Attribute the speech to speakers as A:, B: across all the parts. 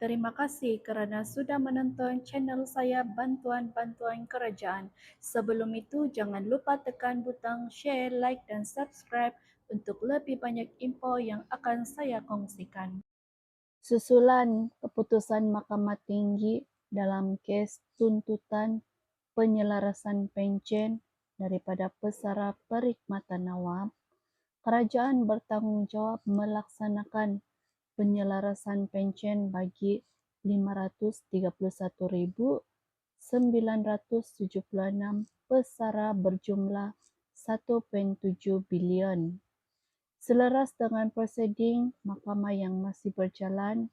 A: Terima kasih kerana sudah menonton channel saya Bantuan-Bantuan Kerajaan. Sebelum itu, jangan lupa tekan butang share, like dan subscribe untuk lebih banyak info yang akan saya kongsikan. Susulan keputusan Mahkamah Tinggi dalam kes tuntutan penyelarasan pencen daripada pesara perkhidmatan awam, kerajaan bertanggungjawab melaksanakan penyelarasan pencen bagi 531,976 pesara berjumlah 1.7 bilion. Selaras dengan prosiding mahkamah yang masih berjalan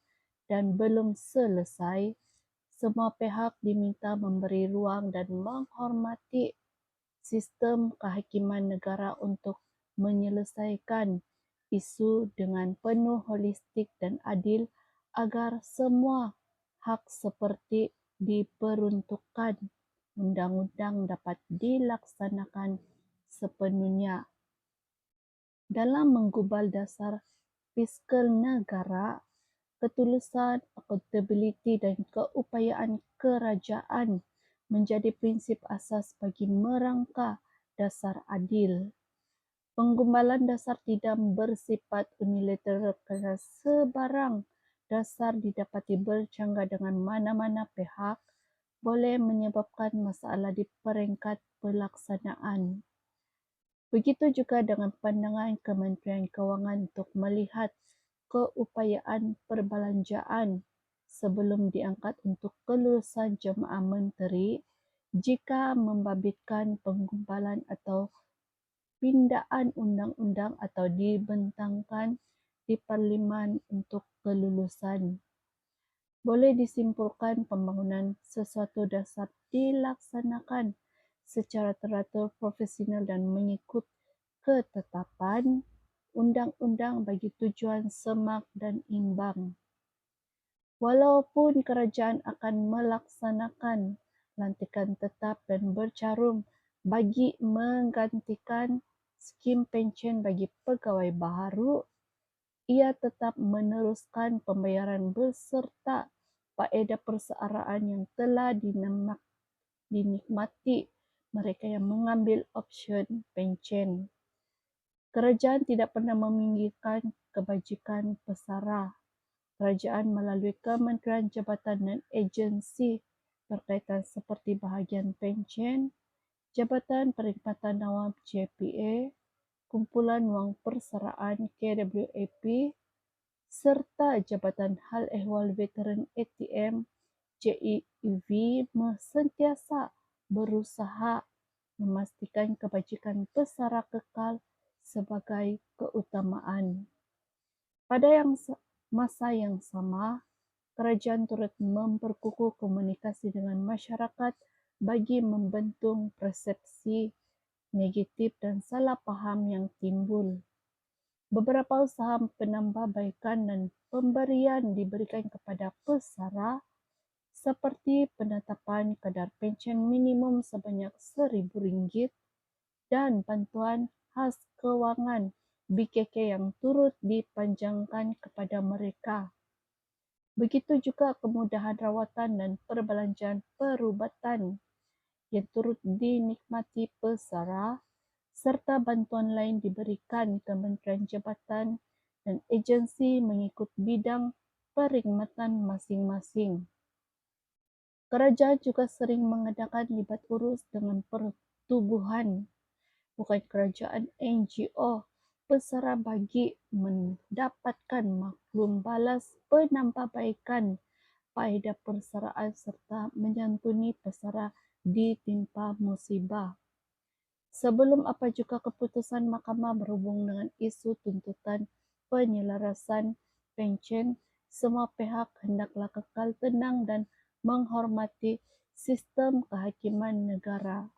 A: dan belum selesai, semua pihak diminta memberi ruang dan menghormati sistem kehakiman negara untuk menyelesaikan isu dengan penuh holistik dan adil agar semua hak seperti diperuntukkan undang-undang dapat dilaksanakan sepenuhnya. Dalam menggubal dasar fiskal negara, ketulusan, accountability dan keupayaan kerajaan menjadi prinsip asas bagi merangka dasar adil. Penggumbalan dasar tidak bersifat unilateral kerana sebarang dasar didapati bercanggah dengan mana-mana pihak boleh menyebabkan masalah di peringkat pelaksanaan. Begitu juga dengan pandangan Kementerian Kewangan untuk melihat keupayaan perbelanjaan sebelum diangkat untuk kelulusan jemaah menteri jika membabitkan penggumbalan atau pindaan undang-undang atau dibentangkan di Parlimen untuk kelulusan. Boleh disimpulkan pembangunan sesuatu dasar dilaksanakan secara teratur, profesional dan mengikut ketetapan undang-undang bagi tujuan semak dan imbang. Walaupun kerajaan akan melaksanakan lantikan tetap dan bercarum bagi menggantikan skim pencen bagi pegawai baharu, ia tetap meneruskan pembayaran beserta faedah persaraan yang telah dinikmati mereka yang mengambil option pencen. Kerajaan tidak pernah meminggirkan kebajikan pesara. Kerajaan melalui Kementerian Jabatan dan agensi berkaitan seperti bahagian pencen, Jabatan Perkhidmatan Awam JPA, Kumpulan Wang Persaraan KWAP serta Jabatan Hal Ehwal Veteran ATM JEV sentiasa berusaha memastikan kebajikan pesara kekal sebagai keutamaan. Pada yang masa yang sama, kerajaan turut memperkukuh komunikasi dengan masyarakat bagi membentung persepsi negatif dan salah faham yang timbul. Beberapa usaha penambahbaikan dan pemberian diberikan kepada pesara seperti penetapan kadar pencen minimum sebanyak RM1,000 dan bantuan khas kewangan BKK yang turut dipanjangkan kepada mereka. Begitu juga kemudahan rawatan dan perbelanjaan perubatan yang turut dinikmati pesara serta bantuan lain diberikan Kementerian Jabatan dan agensi mengikut bidang perkhidmatan masing-masing. Kerajaan juga sering mengadakan libat urus dengan pertubuhan bukan kerajaan NGO pesara bagi mendapatkan maklum balas penambahbaikan faedah persaraan serta menyantuni pesara ditimpa musibah. Sebelum apa juga keputusan mahkamah berhubung dengan isu tuntutan penyelarasan pencen, semua pihak hendaklah kekal tenang dan menghormati sistem kehakiman negara.